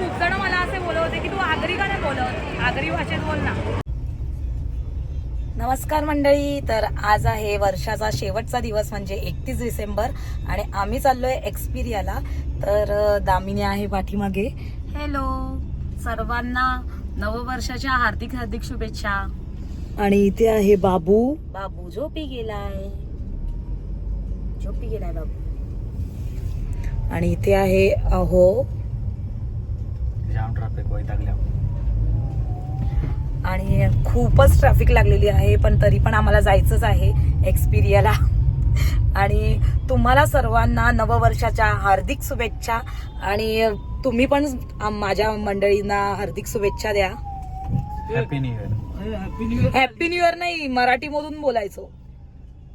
खूप जण मला असे बोलत होते की तू आगरी का नाही बोलत? आगरी भाषेत बोल ना. नमस्कार मंडळी तर आज आहे वर्षाचा शेवटचा दिवस म्हणजे एकतीस डिसेंबर आणि आम्ही चाललोय एक्सपिरियाला. तर दामिनी आहे पाठीमागे. हॅलो सर्वांना नववर्षाच्या हार्दिक हार्दिक शुभेच्छा. आणि इथे आहे बाबू. बाबू झोपी गेलाय. झोपी गेलाय बाबू. आणि इथे आहे अहो. जाम ट्रॅफिक वैतागल्या आणि खूपच ट्रॅफिक लागलेली आहे पण तरी पण आम्हाला जायचंच आहे एक्सपिरियाला आणि तुम्हाला सर्वांना नववर्षाच्या हार्दिक शुभेच्छा. आणि तुम्ही पण आम- माझ्या मंडळींना हार्दिक शुभेच्छा द्या. Happy new year happy new year नाही मराठीमधून बोलायचो.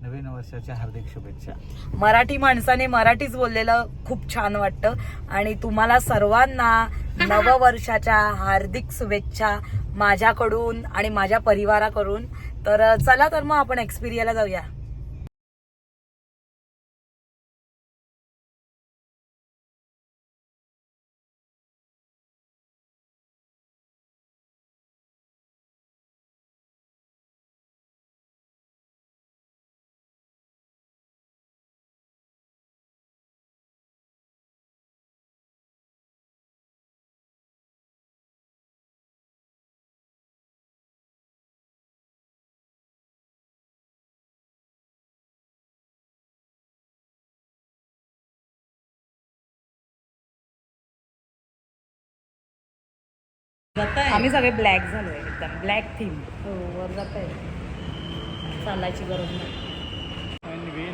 नवीन वर्षाच्या हार्दिक शुभेच्छा. मराठी माणसाने मराठीच बोललेलं खूप छान वाटतं. आणि तुम्हाला सर्वांना नववर्षाच्या हार्दिक शुभेच्छा माझ्याकडून आणि माझ्या परिवाराकडून. तर चला तर मग आपण एक्सपिरियाला जाऊया. आम्ही सगळे ब्लॅक झालोय एकदम ब्लॅक थीम. हो वर जात आहे चालायची गरज नाही.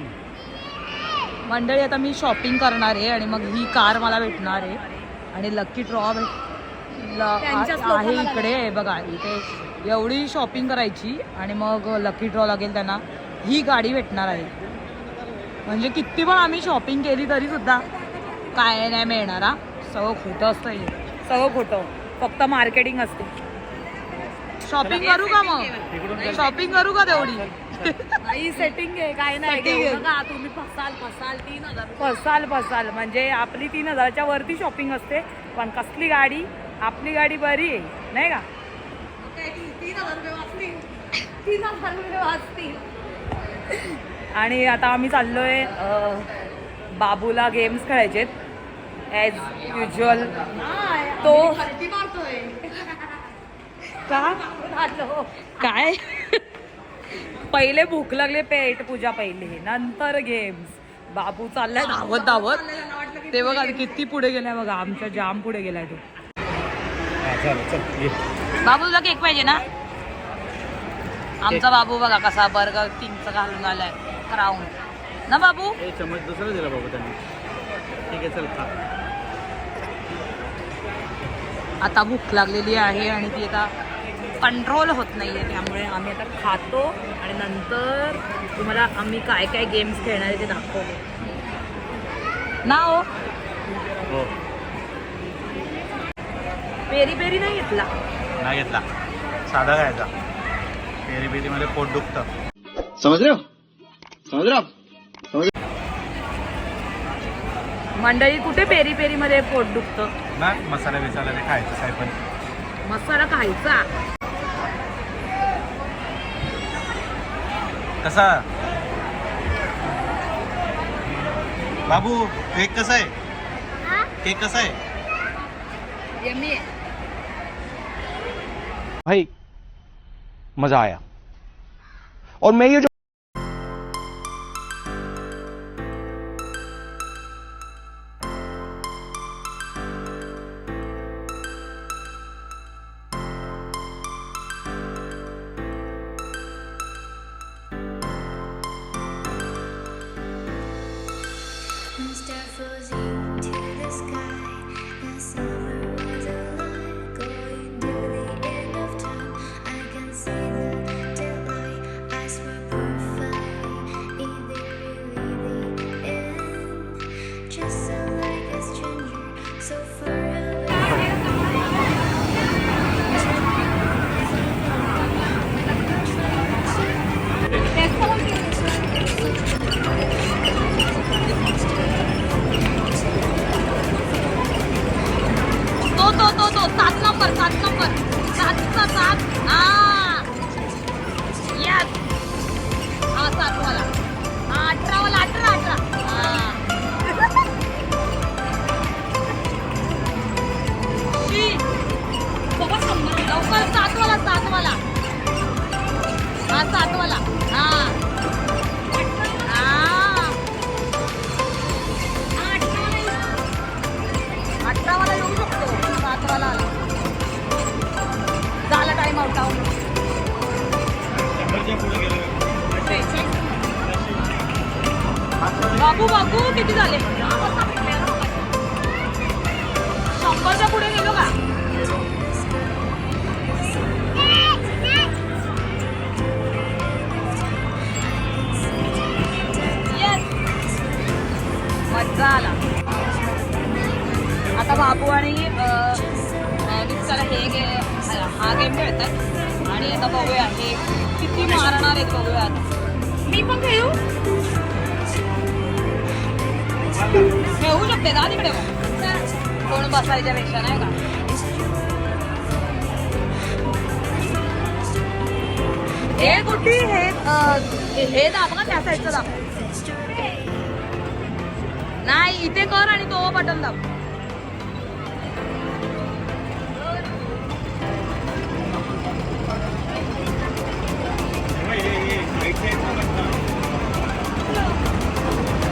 मंडळी आता मी शॉपिंग करणार आहे आणि मग ही कार मला भेटणार आहे. आणि लक्की ड्रॉ त्यांच्याच आहे इकडे आहे बघा इथे एवढी शॉपिंग करायची आणि मग लकी ड्रॉ लागेल त्यांना. ही गाडी भेटणार आहे. म्हणजे किती पण आम्ही शॉपिंग केली तरी सुद्धा काय नाही मिळणार हा. सगळं खोटं असतं हे. सगळं खोटं. फक्त मार्केटिंग असते. शॉपिंग करू का मग? शॉपिंग करू का तेवढी? सेटिंग आहे काय नाही तुम्ही फसाल फसाल तीन हजार फसाल फसाल. म्हणजे आपली तीन हजारच्या वरती शॉपिंग असते. पण कसली गाडी? आपली गाडी बरी आहे नाही का? तीन हजार रुपये वाचतील. तीन हजार रुपये वाचतील. आणि आता आम्ही चाललोय बाबूला गेम्स खेळायचे ॲज युजल तो का. काय? पहिले भूक लागले पेट पूजा पहिले. नंतर गेम्स बाबू चाललाय धावत धावत. ते बघा किती पुढे गेलाय बघा. आमच्या जाम पुढे गेलाय तो. बाबू तुला केक पाहिजे ना? आमचा बाबू बघा कसा बर्गर किंगचा घालून आलाय. क्राऊन ना बाबू? ए चम्मच दुसरा दिला बाबा त्यांनी. ठीक आहे चल खा. आता भूक लागलेली आहे आणि ती आता कंट्रोल होत नाही आहे त्यामुळे आम्ही आता खातो आणि नंतर तुम्हाला आम्ही काय काय गेम्स खेळणार आहे ते दाखवतो. ना हो? हो. पेरी पेरी नाही घेतला? नाही घेतला. साधा खायचा पेरी पेरीमध्ये पोट दुखतं. समझ रहे हो समझ रहे हो आप मंडळी कुठे पेरी पेरी मध्ये पोट दुखतं? ना मसाला बिसाला खायचं काय पण. मसाला खायचा? कसा? बाबू केक कसा आहे? केक कसा आहे. भाई मजा आया. और मैं ये जो खेळू तिकडे कोण बसायच्या पेक्षा नाही का? हे कुठे हे? हे- दाब ना त्या साईडचं दाब. नाही इथे कर आणि तो बटन दाब.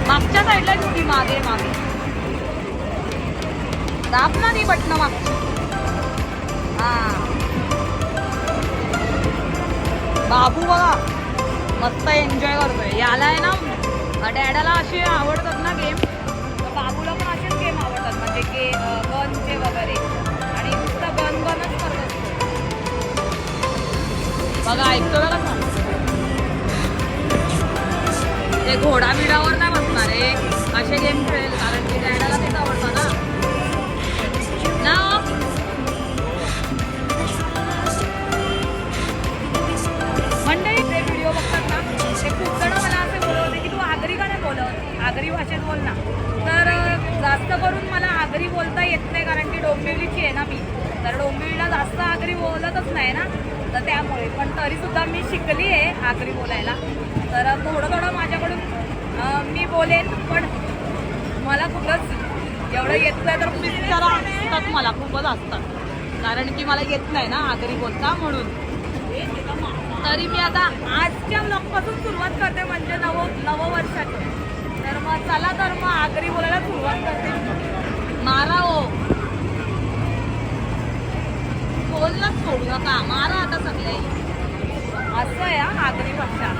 मागच्या साईडला होती मागे मागे. दाब ना ती बटन मागची. हा. बाबू बघा मस्त एन्जॉय करतोय. याला आहे ना डॅडाला असे आवडतात ना गेम बाबूला पण असेच गेम आवडतात म्हणजे के गनचे वगैरे. आणि नुसतं गन गनच करत बघा ऐकतो बघा ते घोडा बिडा बोल ना. तर जास्त करून मला आगरी बोलता येत नाही कारण की डोंबिवलीची आहे ना मी. तर डोंबिवलीला जास्त आगरी बोलतच नाही ना. तर त्यामुळे. पण तरीसुद्धा मी शिकली आहे आगरी बोलायला. तर थोडं थोडं माझ्याकडून मी बोलेन पण मला खूपच एवढं येत नाही तर पिक्चर असतात मला खूपच असतात. कारण की मला येत नाही ना आगरी बोलता म्हणून. तरी मी आता आजच्या ब्लॉगपासून सुरुवात करते म्हणजे नव नववर्षाची तर मग चला तर मग आगरी बोलायला सुरुवात करते. मारा हो. बोललाच सोडू नका. मारा आता सगळे. असं आहे आगरी भाषा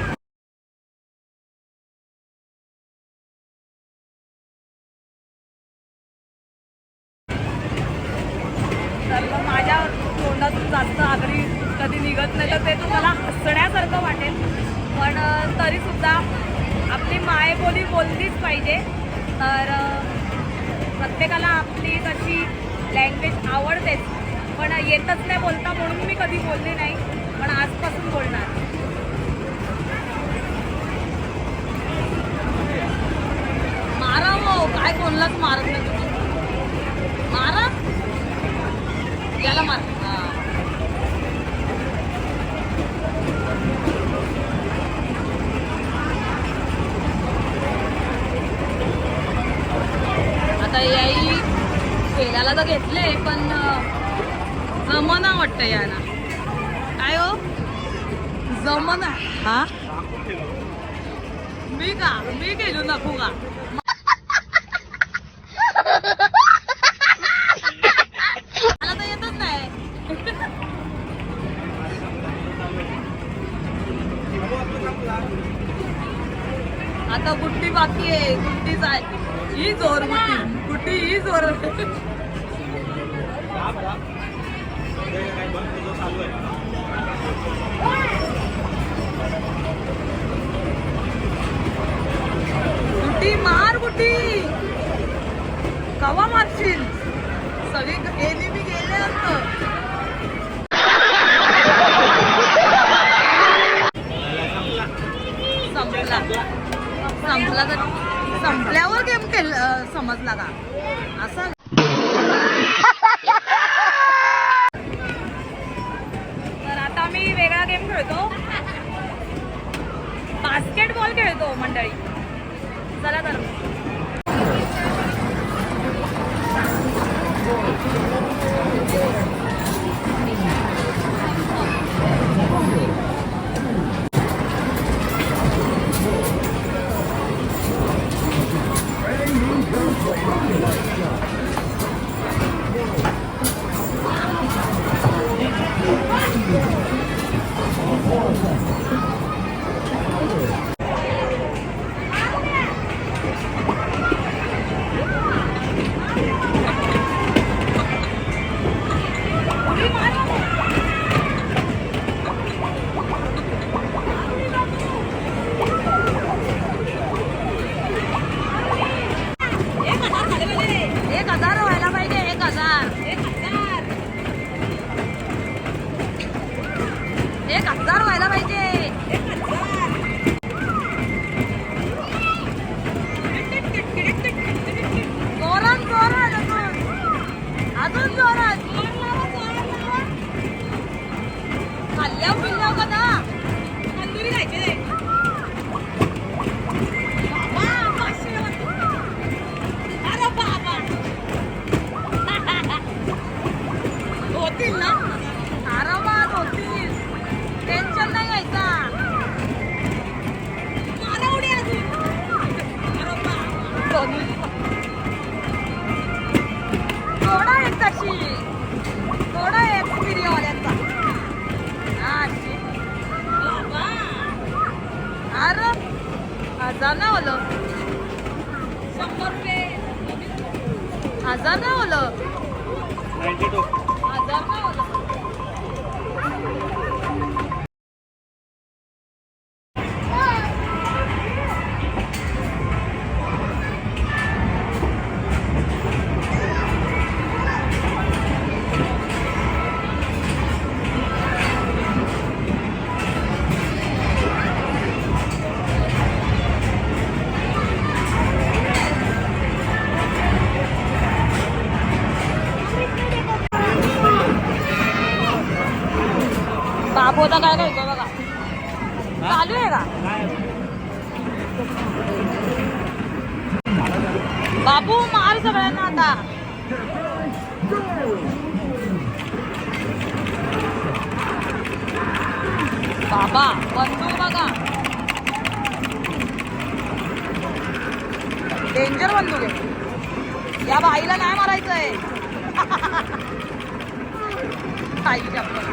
तर मग माझ्या तोंडातून जास्त आगरी कधी निघत नाही तर ते तुम्हाला हसण्यासारखं वाटेल पण अं, तरीसुद्धा आपली मायबोली बोललीच पाहिजे. तर प्रत्येकाला आपली तशी लँग्वेज आवडतेच. पण येतच नाही बोलता म्हणून मी कधी बोलली नाही. पण आजपासून बोलणार. मारा हो काय कोणलाच मारत नाही तुम्ही मारा. याला मार हा. आता याही खेळायला तर घेतले पण जमना वाटतं याला काय हो? जमना? हा? मी का? मी गेलो नको का मला तर येतच नाही आता गुड्डी बाकी आहे गुड्डीच आहे ही जोर गुड्डी गुड्डी ही जोर गुड्डी मार गुड्डी कवा मारशील? सगळी गेली मी गेले असतं थोडा एक तशी थोडा एक बिर्यावाल्यांचा अशी अरे हजार ना ओलं. शंभर रुपये हजार ना ओलं. या बाईला नाही मारायचंय. ताई चप्पल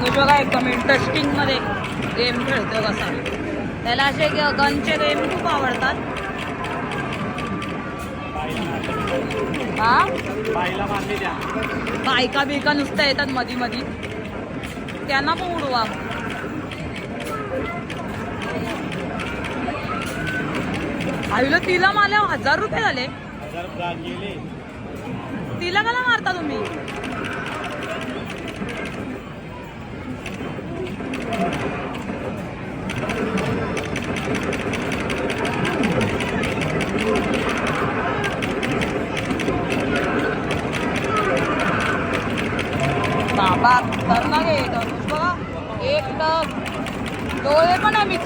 मनुष्य बघा एकदम इंटरेस्टिंगमध्ये गेम खेळतो कसा त्याला असे गनचे गेम खूप आवडतात. बायका बिका नुसत्या येतात मधी मधी. त्यांना पण उडवा. आईला तिला मला हजार रुपये झाले. तिला कला मारता तुम्ही? बाबा खतरनाक आहे धनुष बघा एक डोळे पण आहे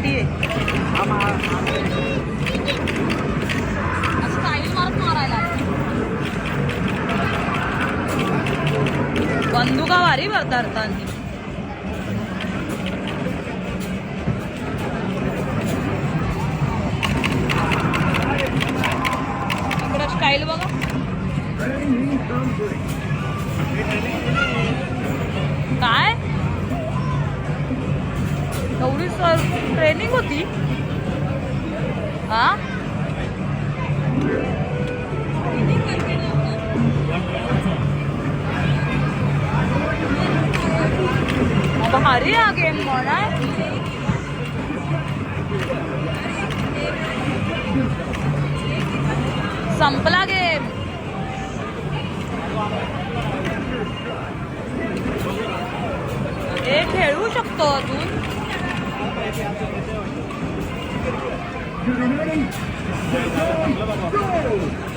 बघा ती हा? भारी हा गेम म्हणा संपला गेम। हे खेळू शकतो अजून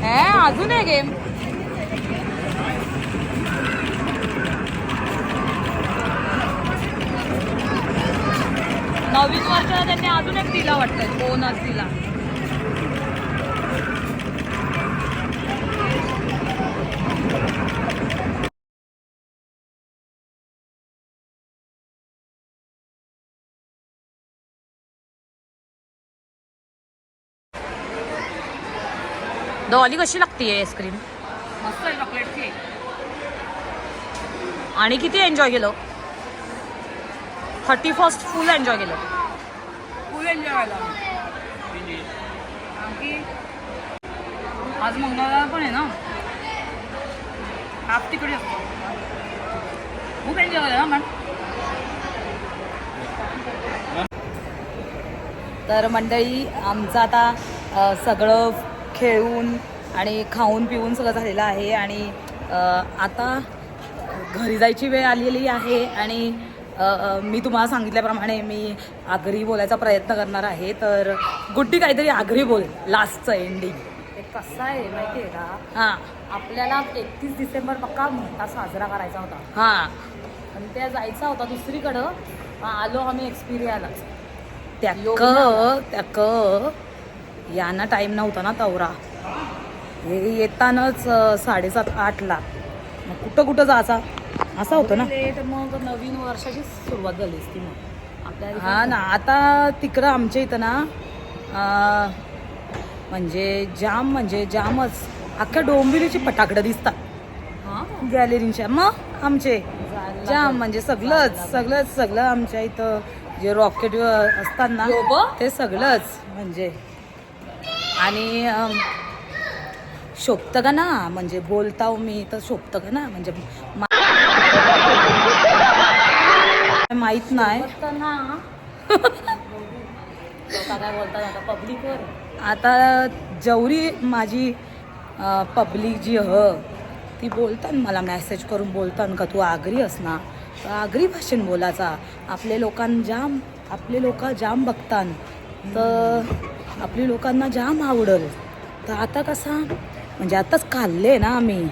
हे अजून आहे गेम नवीन वर्षाला त्यांनी अजून एक दिला वाटतं बोनस दिला. डॉली कशी लागते आईस्क्रीम मस्त आहे चॉकलेटची आणि किती एन्जॉय केलं? थर्टी फर्स्ट फुल एन्जॉय केलं फुल एन्जॉय आणखी? आज मंगळवार पण आहे ना? हाफ तिकडे असतो. खूप एन्जॉय केलं ना तर मंडळी आमचं आता सगळं खेळून आणि खाऊन पिऊन सगळं झालेलं आहे आणि आता घरी जायची वेळ आलेली आहे आणि मी तुम्हाला सांगितल्याप्रमाणे मी आगरी बोलायचा प्रयत्न करणार आहे. तर गुड्डी काहीतरी आगरी बोल लास्टचं एंडिंग ते कसं आहे माहिती आहे का? हां. आपल्याला एकतीस डिसेंबर पक्का मोठा साजरा करायचा होता. हां. आणि त्या जायचा होता दुसरीकडं. आलो आम्ही एक्सपिरियालाच त्याक त्याक यांना टाईम नव्हता ना तवरा. हे येतानाच साडेसात आठला. मग कुठं कुठं जायचा? असा होतं ना. लेट मग नवीन वर्षाची सुरुवात झाली असती मग. आपल्या हा ना. आता तिकडं आमच्या इथं ना म्हणजे जाम म्हणजे जामच. अख्ख्या डोंबिवलीची फटाकडं दिसतात. हा? गॅलरीच्या. मग आमचे. जाम म्हणजे सगळंच सगळंच सगळं आमच्या इथं जे रॉकेट असतात ना? ते सगळंच म्हणजे. आणि शोभतं का ना म्हणजे बोलताव मी तर शोभतं का ना म्हणजे माहीत नाही. आता जेवढी माझी पब्लिक जी ह ती बोलतात मला मेसेज करून बोलतात का तू आगरी अस ना? तर आगरी भाषेन बोलायचा. आपले लोकांना जाम आपले लोक जाम बघतात तर आपली लोकांना जाम आवडल. तर आता कसा? म्हणजे आताच खाल्ले ना आम्ही.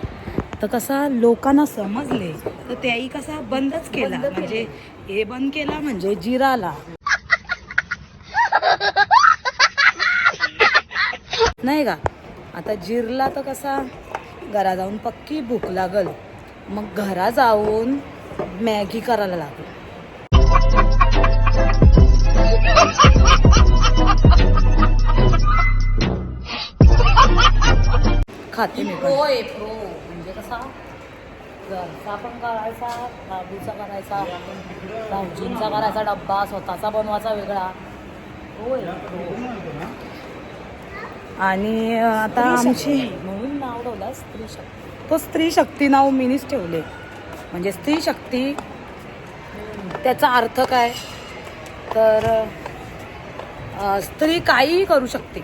तर कसा लोकांना समजले. तर त्याही कसा बंदच केला. म्हणजे हे बंद केला म्हणजे जिराला. नाही का? आता जिरला तर कसा घरा जाऊन पक्की भूक लागल. मग घरा जाऊन मॅगी करायला लागल. खाते मी प्रो पण. आहे प्रो म्हणजे कसा? घरचा पण करायचा बाबूचा करायचा भाऊजींचा करायचा डब्बा स्वतःचा बनवायचा वेगळा. प्रो आहे pro. आणि आता आमची म्हणून नाव ठेवलं स्त्री शक्ती. तो स्त्री शक्ती नाव मीनीच ठेवले. म्हणजे स्त्री शक्ती त्याचा अर्थ काय? तर अ, स्त्री काहीही करू शकते.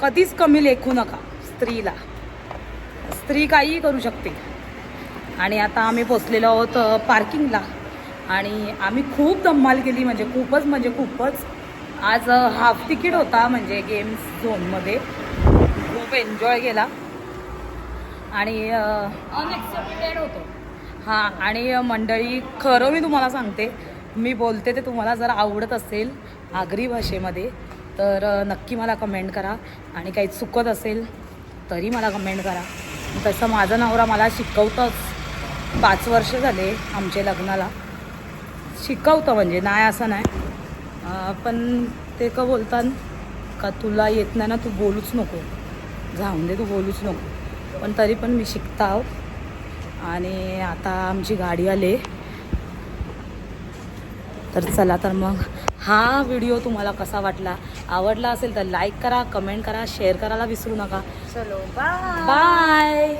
कधीच कमी लेखू नका. स्त्रीला. स्त्री काहीही करू शकते. आणि आता आम्ही पोचलेलो आहोत पार्किंगला. आणि आम्ही खूप धम्माल केली म्हणजे खूपच म्हणजे खूपच. आज हाफ तिकीट होता म्हणजे गेम्स झोनमध्ये खूप एन्जॉय केला. आणि अ, अनएक्सेप्टेड होतो. हां आणि मंडळी खरं मी तुम्हाला सांगते मी बोलते ते तुम्हाला जर आवडत असेल आगरी भाषेमध्ये तर नक्की मला कमेंट करा. आणि काही चुकत असेल तरी मला कमेंट करा. तसं माझं नवरा मला शिकवतंच. पाच वर्ष झाले आमच्या लग्नाला. शिकवतं म्हणजे नाही असं नाही. पण ते का बोलतात का तुला येत नाही ना तू बोलूच नको. जाऊन दे तू बोलूच नको. पण तरी पण मी शिकता आहो आणि आता आमची गाडी आले. तर चला तर मग हा व्हिडिओ तुम्हाला कसा वाटला? आवडला असेल तर लाईक करा कमेंट करा शेअर करायला विसरू नका. चलो बाय बाय